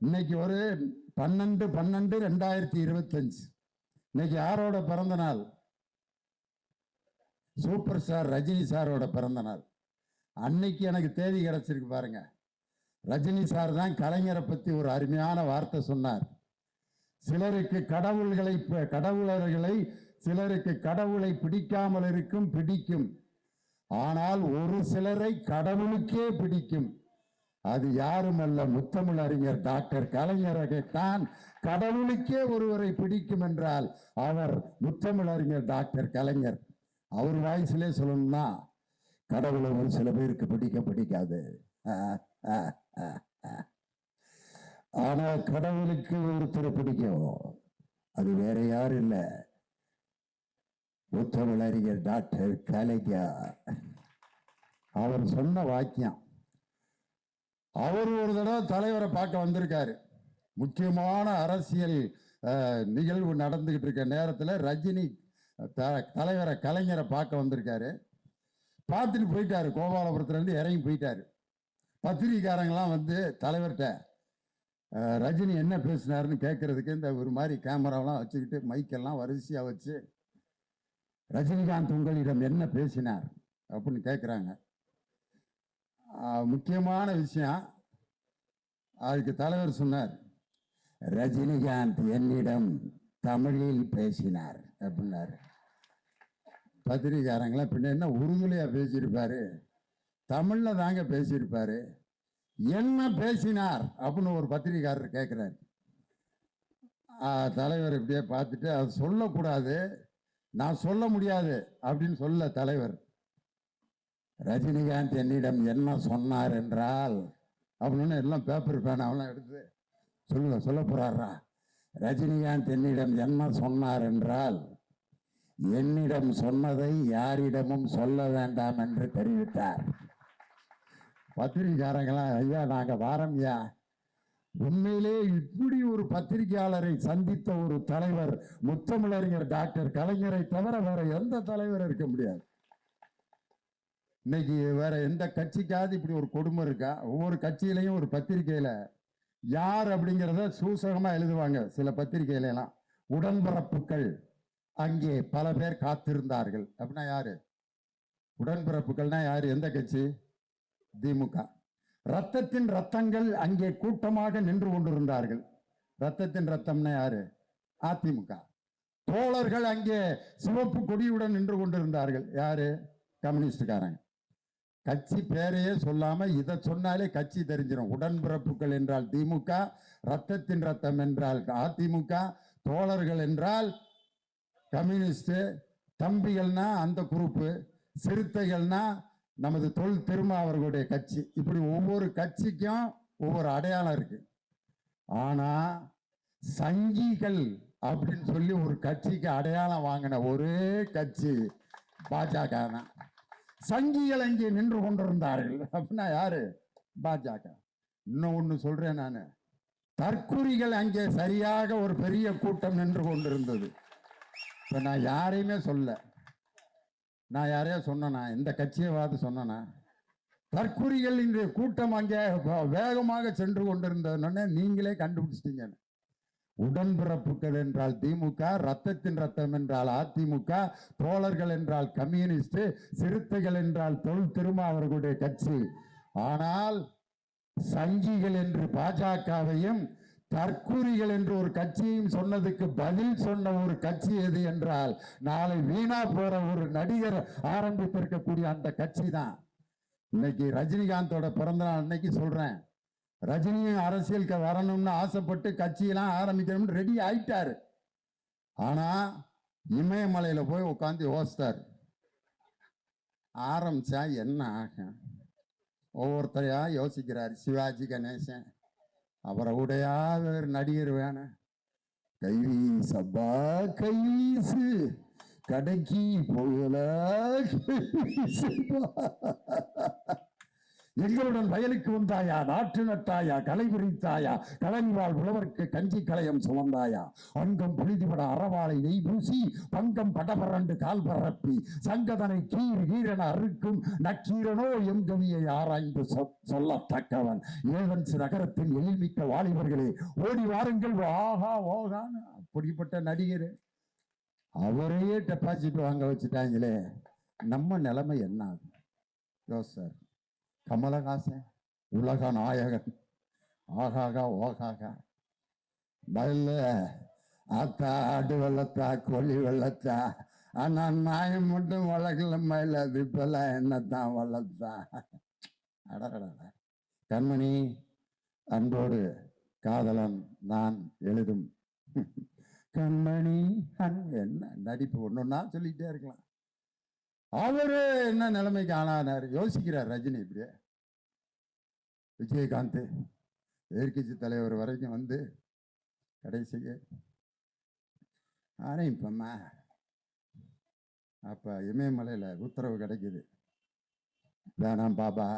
இன்னைக்கு ஒரு பன்னெண்டு பன்னெண்டு ரெண்டாயிரத்தி இருபத்தஞ்சு. இன்னைக்கு யாரோட பிறந்த நாள்? சூப்பர் ஸ்டார் ரஜினி சாரோட பிறந்த நாள். அன்னைக்கு எனக்கு தேதி கிடைச்சிருக்கு பாருங்க. ரஜினி சார் தான் கலைஞரை பற்றி ஒரு அருமையான வார்த்தை சொன்னார். சிலருக்கு கடவுள்களை கடவுளர்களை சிலருக்கு கடவுளை பிடிக்காமல் இருக்கும் பிடிக்கும். ஆனால் ஒரு சிலரை கடவுளுக்கே பிடிக்கும். அது யாரும் அல்ல முத்தமிழ் அறிஞர் டாக்டர் கலைஞரகத்தான் கடவுளுக்கே ஒருவரை பிடிக்கும் என்றால் அவர் முத்தமிழ் அறிஞர் டாக்டர் கலைஞர். அவர் வாய்ஸ்லே சொல்லணும்னா கடவுளை ஒரு சில பேருக்கு பிடிக்க பிடிக்காது. ஆனா கடவுளுக்கு ஒருத்தரை பிடிக்கும். அது வேற யாரும் இல்லை. முத்தமிழ் அறிஞர் டாக்டர் கலைஞர். அவர் சொன்ன வாக்கியம் அவர் ஒரு தடவை தலைவரை பார்க்க வந்திருக்காரு. முக்கியமான அரசியல் நிகழ்வு நடந்துகிட்டு இருக்க நேரத்தில் ரஜினி த- தலைவரை கலைஞரை பார்க்க வந்திருக்காரு. பார்த்துட்டு போயிட்டாரு. கோபாலபுரத்துலேருந்து இறங்கி போயிட்டாரு. பத்திரிகைக்காரங்களாம் வந்து தலைவர்கிட்ட ரஜினி என்ன பேசினாருன்னு கேட்கறதுக்கு இந்த ஒரு மாதிரி கேமராவெலாம் வச்சுக்கிட்டு மைக்கெல்லாம் வரிசையாக வச்சு ரஜினிகாந்த் உங்களிடம் என்ன பேசினார் அப்படின்னு கேட்குறாங்க முக்கியமான விஷயம் அதுக்கு தலைவர் சொன்னார் ரஜினிகாந்த் என்னிடம் தமிழில் பேசினார் அப்படின்னாரு. பத்திரிகாரங்களாம் பின்ன என்ன உருதுலையா பேசியிருப்பாரு தமிழில் தாங்க பேசியிருப்பாரு என்ன பேசினார் அப்படின்னு ஒரு பத்திரிகாரர் கேட்குறாரு தலைவர் இப்படியே பார்த்துட்டு அது சொல்லக்கூடாது நான் சொல்ல முடியாது அப்படின்னு சொல்ல தலைவர். ரஜினிகாந்த் என்னிடம் என்ன சொன்னார் என்றால் அப்படின்னு எல்லாம் பேப்பர் பேனாவெல்லாம் எடுத்து சொல்லுங்க சொல்ல போறாரா? ரஜினிகாந்த் என்னிடம் என்ன சொன்னார் என்றால் என்னிடம் சொன்னதை யாரிடமும் சொல்ல வேண்டாம் என்று தெரிவித்தார். பத்திரிகைக்காரங்களாம் ஐயா நாங்கள் வாரம் ஐயா. உண்மையிலே இப்படி ஒரு பத்திரிகையாளரை சந்தித்த ஒரு தலைவர் முத்தமிழறிஞர் டாக்டர் கலைஞரை தவிர வேற எந்த தலைவர் இருக்க முடியாது. இன்னைக்கு வேற எந்த கட்சிக்காவது இப்படி ஒரு கொடுமை இருக்கா? ஒவ்வொரு கட்சியிலையும் ஒரு பத்திரிகையில யார் அப்படிங்கிறத சூசகமா எழுதுவாங்க சில பத்திரிகையில எல்லாம் உடன்பிறப்புகள். அங்கே பல பேர் காத்திருந்தார்கள். அப்படின்னா யாரு? உடன்பிறப்புகள்னா யாரு? எந்த கட்சி? திமுக. ரத்தத்தின் ரத்தங்கள் அங்கே கூட்டமாக நின்று கொண்டிருந்தார்கள். ரத்தத்தின் ரத்தம்னா யாரு? அதிமுக. தோழர்கள் அங்கே சிவப்பு கொடியுடன் நின்று கொண்டிருந்தார்கள். யாரு? கம்யூனிஸ்டுக்காரங்க கட்சி பேரையே சொல்லாமல் இதை சொன்னாலே கட்சி தெரிஞ்சிடும் உடன்பிறப்புகள் என்றால் திமுக ரத்தத்தின் ரத்தம் என்றால் அதிமுக தோழர்கள் என்றால் கம்யூனிஸ்டு தம்பிகள்னா அந்த குரூப்பு சிறுத்தைகள்னா நமது தொல் திருமா அவர்களுடைய கட்சி. இப்படி ஒவ்வொரு கட்சிக்கும் ஒவ்வொரு அடையாளம் இருக்கு. ஆனா சங்கிகள் அப்படின்னு சொல்லி ஒரு கட்சிக்கு அடையாளம் வாங்கின ஒரே கட்சி பாஜக தான் சங்கிகள் அங்கே நின்று கொண்டிருந்தார்கள். அப்படின்னா யாரு? பாஜக. இன்னும் ஒன்று சொல்றேன் நான். தற்குறிகள் அங்கே சரியாக ஒரு பெரிய கூட்டம் நின்று கொண்டிருந்தது. இப்போ நான் யாரையுமே சொல்ல. நான் யாரையா சொன்னனா? இந்த கட்சியவாது சொன்னனா? தற்குறிகள் இன்றைய கூட்டம் அங்கே வேகமாக சென்று கொண்டிருந்ததுன்னு நீங்களே கண்டுபிடிச்சிட்டீங்க உடன்பிறப்புகள் என்றால் திமுக ரத்தத்தின் ரத்தம் என்றால் அதிமுக தோழர்கள் என்றால் கம்யூனிஸ்ட் சிறுத்தைகள் என்றால் தொல் திருமா அவர்களுடைய கட்சி. ஆனால் சங்கிகள் என்று பாஜகவையும் தற்கூரிகள் என்று ஒரு கட்சியும் சொன்னதுக்கு பதில் சொன்ன ஒரு கட்சி எது என்றால் நாளை வீணா போற ஒரு நடிகர் ஆரம்பித்திருக்கக்கூடிய அந்த கட்சி தான் இன்னைக்கு ரஜினிகாந்தோட பிறந்த நாள் அன்னைக்கு சொல்றேன். ரஜினியும் அரசியலுக்கு வரணும்னு ஆசைப்பட்டு கட்சியெல்லாம் ஆரம்பிக்கணும்னு ரெடி ஆயிட்டாரு. ஆனா இமயமலையில போய் உட்காந்து யோசித்தார் ஆரம்பிச்சா என்ன ஆகும்? ஒவ்வொருத்தரையா யோசிக்கிறார். சிவாஜி கணேசன். அவரை உடையா வேறு நடிகர் வேணும் கைவீசப்பா கைவீசு. கடைக்கு போகல எங்களுடன் வயலுக்கு வந்தாயா நாற்று நட்டாயா களை விரித்தாயா களனிவாள் உழவர்க்கு கஞ்சி களையம் சுமந்தாயா? அங்கம் புழுதிபட அறவாளை நெய் பூசி பங்கம் படபரண்டு கால் பரப்பி சங்கதனை கீர் கீரென அறுக்கும் நக்கீரனோ எம் கவியை ஆராய்ந்து சொ- சொல்லத்தக்கவன். ஏவன்ஸ் நகரத்தின் எழில்மிக்க வாலிபர்களே ஓடி வாருங்கள். ஆஹா ஓகான்னு அப்படிப்பட்ட நடிகர். அவரையே டெபாசிட் வாங்க வச்சுட்டாங்களே. நம்ம நிலைமை என்ன? ஆகும் கமலஹாசன் உலக நாயகன். ஆகாகா ஓகாகா. பதில் ஆத்தா ஆடு வெள்ளத்தா கோழி வெள்ளத்தா. ஆனா நாயம் மட்டும் வளர்க்கல மயில் அது இப்பெல்லாம் என்னத்தான் வளர்த்தா. அடடடா கண்மணி அன்போடு காதலன் நான் எழுதும். கண்மணி அன் என்ன? நடிப்பு ஒன்றுனா சொல்லிகிட்டே இருக்கலாம். அவரு என்ன நிலைமைக்கு ஆனானாரு யோசிக்கிறார் ரஜினி இப்படியே. விஜயகாந்த் எதிர்கட்சி தலைவர் வரைக்கும் வந்து கடைசிக்கு ஆரம்பிப்பம்மா அப்போ இமயமலையில் உத்தரவு கிடைக்குது. வேணாம் பாபா.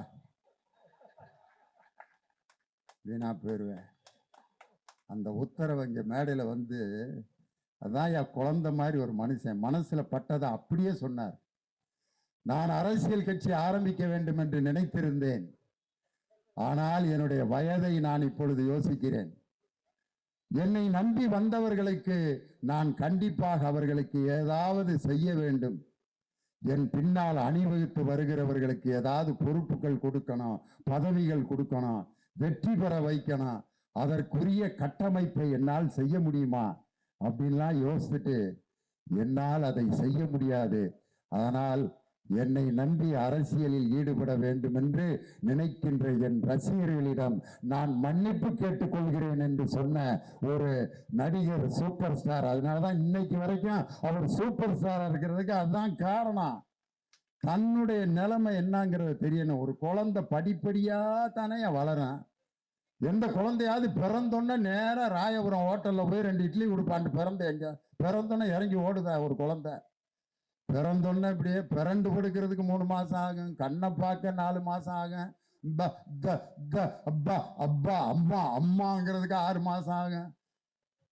வீணா போயிடுவேன் அந்த உத்தரவு இங்கே மேடையில் வந்து அதான் என் குழந்த மாதிரி ஒரு மனுஷன். மனசில் பட்டதை அப்படியே சொன்னார். நான் அரசியல் கட்சி ஆரம்பிக்க வேண்டும் என்று நினைத்திருந்தேன். ஆனால் என்னுடைய வயதை நான் இப்பொழுது யோசிக்கிறேன். என்னை நம்பி வந்தவர்களுக்கு நான் கண்டிப்பாக அவர்களுக்கு ஏதாவது செய்ய வேண்டும். என் பின்னால் அணிவகுத்து வருகிறவர்களுக்கு ஏதாவது பொறுப்புகள் கொடுக்கணும் பதவிகள் கொடுக்கணும் வெற்றி பெற வைக்கணும் அதற்குரிய கட்டமைப்பை என்னால் செய்ய முடியுமா? அப்படின்லாம் யோசிச்சுட்டு என்னால் அதை செய்ய முடியாது. அதனால் என்னை நம்பி அரசியலில் ஈடுபட வேண்டும் என்று நினைக்கின்ற என் ரசிகர்களிடம் நான் மன்னிப்பு கேட்டுக்கொள்கிறேன் என்று சொன்ன ஒரு நடிகர் சூப்பர் ஸ்டார். அதனாலதான் இன்னைக்கு வரைக்கும் அவர் சூப்பர் ஸ்டாரா இருக்கிறதுக்கு அதுதான் காரணம். தன்னுடைய நிலைமை என்னங்கிறது தெரியணும். ஒரு குழந்தை படிப்படியா தானே வளரும். எந்த குழந்தையாவது பிறந்தோன்னே நேராக ராயபுரம் ஹோட்டலில் போய் ரெண்டு இட்லி கொடுப்பான்ட்டு பிறந்த எங்க பிறந்தோன்னே இறங்கி ஓடுதா ஒரு குழந்தை? பிறந்தோன்னே இப்படியே பிறண்டு கொடுக்கறதுக்கு மூணு மாசம் ஆகும். கண்ணை பார்க்க நாலு மாசம் ஆகும். ப, த, த, அப்பா அப்பா அம்மா அம்மாங்கிறதுக்கு ஆறு மாசம் ஆகும்.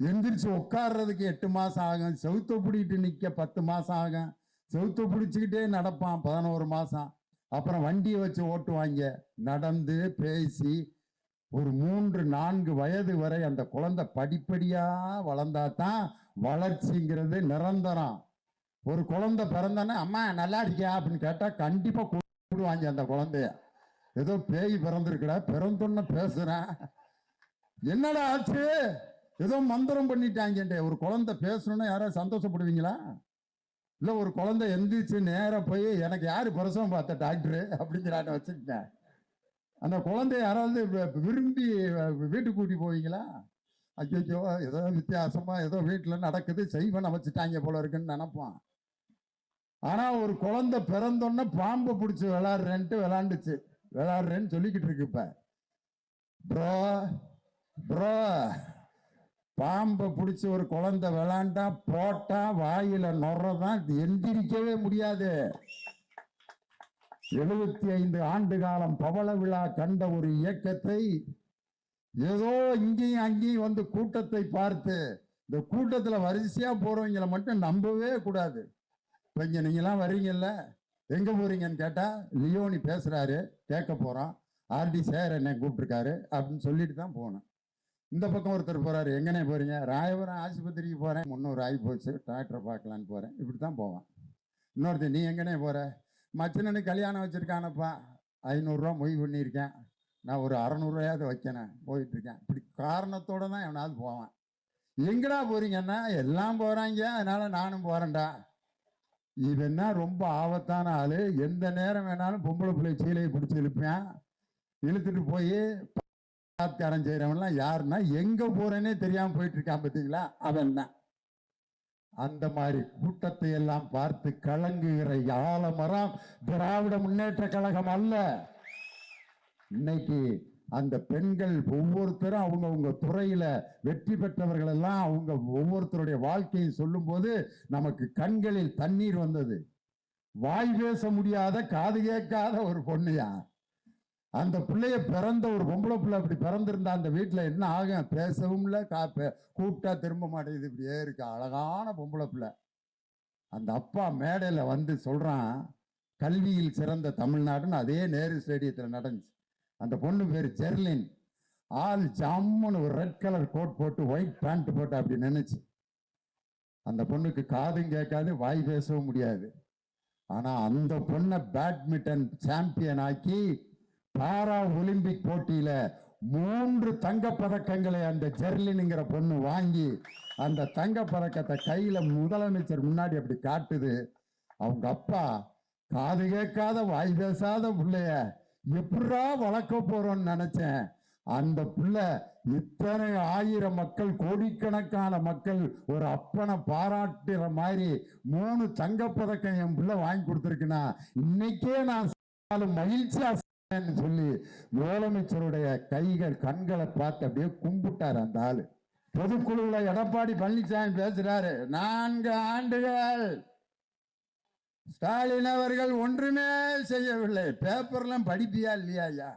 எந்திரிச்சு உட்கார்றதுக்கு எட்டு மாசம் ஆகும். செவுத்த பிடிக்கிட்டு நிக்க பத்து மாசம் ஆகும். செவுத்த பிடிச்சிக்கிட்டே நடப்பான் பதினோரு மாசம். அப்புறம் வண்டியை வச்சு ஓட்டுவாங்க. நடந்து பேசி ஒரு மூன்று நான்கு வயது வரை அந்த குழந்தை படிப்படியா வளர்ந்தா தான் வளர்ச்சிங்கிறது நிரந்தரம். ஒரு குழந்தை பிறந்தானே அம்மா நல்லா இருக்கியா? அப்படின்னு கேட்டால் கண்டிப்பாக கூப்பிடுவாங்க அந்த குழந்தைய. ஏதோ பேய் பிறந்திருக்கடா பிறந்தோன்னு பேசுகிறேன் என்னடா ஆச்சு? ஏதோ மந்திரம் பண்ணிட்டாங்கன்ட்டு. ஒரு குழந்தை பேசணும்னா யாராவது சந்தோஷப்படுவீங்களா? இல்லை ஒரு குழந்தை எந்திரிச்சு நேராக போய் எனக்கு யார் பிரசவம் பார்த்த டாக்டரு? அப்படிங்கிறான்னு வச்சுக்கிட்டேன் அந்த குழந்தைய யாராவது விரும்பி வீட்டுக்கு கூட்டி போவீங்களா? ஐயோ ஏதோ வித்தியாசமாக ஏதோ வீட்டில் நடக்குது செய்வன் அமைச்சிட்டாங்க போல இருக்குன்னு நினைப்பான். ஆனா ஒரு குழந்தை பிறந்தோன்னே பாம்பை பிடிச்சி விளாடுறேன்ட்டு விளாண்டுச்சு விளாடுறேன்னு சொல்லிக்கிட்டு இருக்கு இப்போ. ப்ரோ ப்ரோ பாம்பை பிடிச்சி ஒரு குழந்தை விளாண்டா போட்டா வாயில நொறதான் எந்திரிக்கவே முடியாது. எழுபத்தி ஐந்து ஆண்டு காலம் பவள விழா கண்ட ஒரு இயக்கத்தை ஏதோ இங்கேயும் அங்கேயும் வந்து கூட்டத்தை பார்த்து இந்த கூட்டத்தில் வரிசையாக போகிறவங்களை மட்டும் நம்பவே கூடாது. கொஞ்சம் நீங்களாம் வர்றீங்கல்ல? எங்கே போகிறீங்கன்னு கேட்டால் லியோனி பேசுகிறாரு கேட்க போகிறோம் ஆர்டி சார் என்னை கூப்பிட்ருக்காரு அப்படின்னு சொல்லிட்டு தான் போனேன். இந்த பக்கம் ஒருத்தர் போகிறாரு எங்கனே போகிறீங்க ராயபுரம் ஆஸ்பத்திரிக்கு போகிறேன் முன்னூறு ஆகி போச்சு. டாக்டரை பார்க்கலான்னு போகிறேன் இப்படி தான் போவேன். இன்னொருத்தர் நீ எங்கனே போகிற மச்சனனுக்கு கல்யாணம் வச்சுருக்கானப்பா. ஐநூறுரூவா மொய் பண்ணியிருக்கேன். நான் ஒரு அறநூறுவாயாவது வைக்கணும் போயிட்டுருக்கேன். இப்படி காரணத்தோட தான் எவனாவது போவேன். எங்கடா போகிறீங்கன்னா எல்லாம் போகிறாங்க அதனால் நானும் போகிறேன்டா இவன்னா ரொம்ப ஆபத்தான ஆள்? எந்த நேரம் வேணாலும் பொம்பளை பிள்ளை சீலையை பிடிச்சி இழுப்பேன். இழுத்துட்டு போய் பலாத்காரம் செய்கிறவன்லாம் யாருன்னா எங்கே போகிறேன்னே தெரியாமல் போயிட்டு இருக்கான் பார்த்தீங்களா? அவன் தான். அந்த மாதிரி கூட்டத்தை எல்லாம் பார்த்து கலங்குகிற ஆலமரம் திராவிட முன்னேற்ற கழகம் அல்ல. இன்னைக்கு அந்த பெண்கள் ஒவ்வொருத்தரும் அவங்கவுங்க துறையில வெற்றி பெற்றவர்கள் எல்லாம் அவங்க ஒவ்வொருத்தருடைய வாழ்க்கையை சொல்லும்போது நமக்கு கண்களில் தண்ணீர் வந்தது. வாய் பேச முடியாத காது கேட்காத ஒரு பொண்ணுயா. அந்த பிள்ளைய பிறந்த ஒரு பொம்பளை பிள்ளை அப்படி பிறந்திருந்தா அந்த வீட்டில் என்ன ஆகும்? பேசவும் இல்லை கா கூப்பிட்டா திரும்ப மாட்டேங்குது. இப்படியே இருக்கு. அழகான பொம்பளை பிள்ளை. அந்த அப்பா மேடையில் வந்து சொல்கிறான் கல்வியில் சிறந்த தமிழ்நாடுன்னு அதே நேரு ஸ்டேடியத்தில் நடந்துச்சு. அந்த பொண்ணு பேர் ஜெர்லின். ஆள் ஜம்முன்னு ஒரு ரெட் கலர் கோட் போட்டு ஒயிட் பேண்ட் போட்டு அப்படி நினைச்சு அந்த பொண்ணுக்கு காதும் கேட்காது வாய் பேசவும் முடியாது. ஆனால் அந்த பொண்ணை பேட்மிண்டன் சாம்பியன் ஆக்கி பாரா ஒலிம்பிக் போட்டியில மூன்று தங்கப் பதக்கங்களை அந்த ஜெர்லினுங்கிற பொண்ணு வாங்கி அந்த தங்கப் பதக்கத்தை கையில முதலமைச்சர் முன்னாடி அப்படி காட்டுது. அவங்க அப்பா காது கேட்காத வாய் பேசாத பிள்ளைய எப்படா வளர்க்க போறோம்னு நினைச்சேன். அந்த பிள்ளை இத்தனை ஆயிரம் மக்கள் கோடிக்கணக்கான மக்கள் ஒரு அப்பனை பாராட்டுற மாதிரி மூணு தங்கப்பதக்கம் என் பிள்ளை வாங்கி கொடுத்துருக்குன்னா இன்னைக்கே நான் மகிழ்ச்சியா சொல்லி முதலமைச்சருடைய கைகள் கண்களை பார்த்து அப்படியே கும்பிட்டார் அந்த ஆளு. பொதுக்குழுல எடப்பாடி பழனிசாமி பேசுறாரு நான்கு ஆண்டுகள் ஸ்டாலின் அவர்கள் ஒன்றுமே செய்யவில்லை. பேப்பர்லாம் படிப்பியா இல்லையா ஐயா?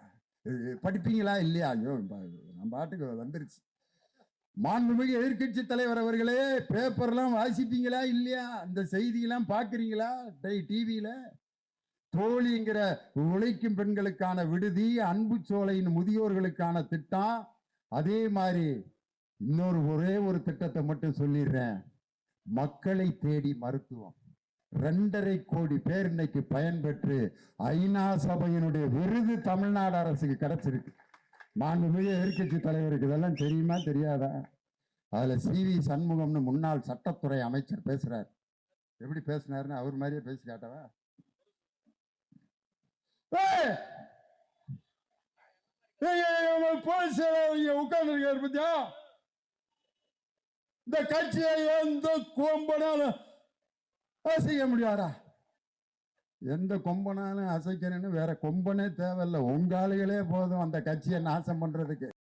இது படிப்பீங்களா இல்லையா? ஐயோ நம்ம பாட்டுக்கு வந்துருச்சு. மாண்புமிகு எதிர்க்கட்சி தலைவர் அவர்களே பேப்பர்லாம் வாசிப்பீங்களா இல்லையா? அந்த செய்தியெல்லாம் பார்க்குறீங்களா? டிவியில? தோழிங்கிற உழைக்கும் பெண்களுக்கான விடுதி அன்பு சோலையின் முதியோர்களுக்கான திட்டம் அதே மாதிரி இன்னொரு ஒரே ஒரு திட்டத்தை மட்டும் சொல்லிடுறேன். மக்களை தேடி மருத்துவம். ரெண்டரை கோடி பேர் இன்னைக்கு பயன்பெற்று ஐநா சபையினுடைய விருது தமிழ்நாடு அரசுக்கு கிடைச்சிருக்கு. மாண்புமிகு எதிர்கட்சி தலைவருக்கு இதெல்லாம் தெரியுமா? தெரியாதா? அதுல சி வி சண்முகம்னு முன்னாள் சட்டத்துறை அமைச்சர் பேசுறார். எப்படி பேசினாருன்னு அவர் மாதிரியே பேசி காட்டவா? ஏய்! உட்கார்ந்து இந்த கட்சியை எந்த கோம்பனாலும் செய்ய முடியாரா எந்த கொம்பனாலும் அசைக்கணும்னு வேற கொம்பனே தேவையில்ல. உங்க ஆளுகளே போதும் அந்த கட்சியை நாசம் பண்றதுக்கு.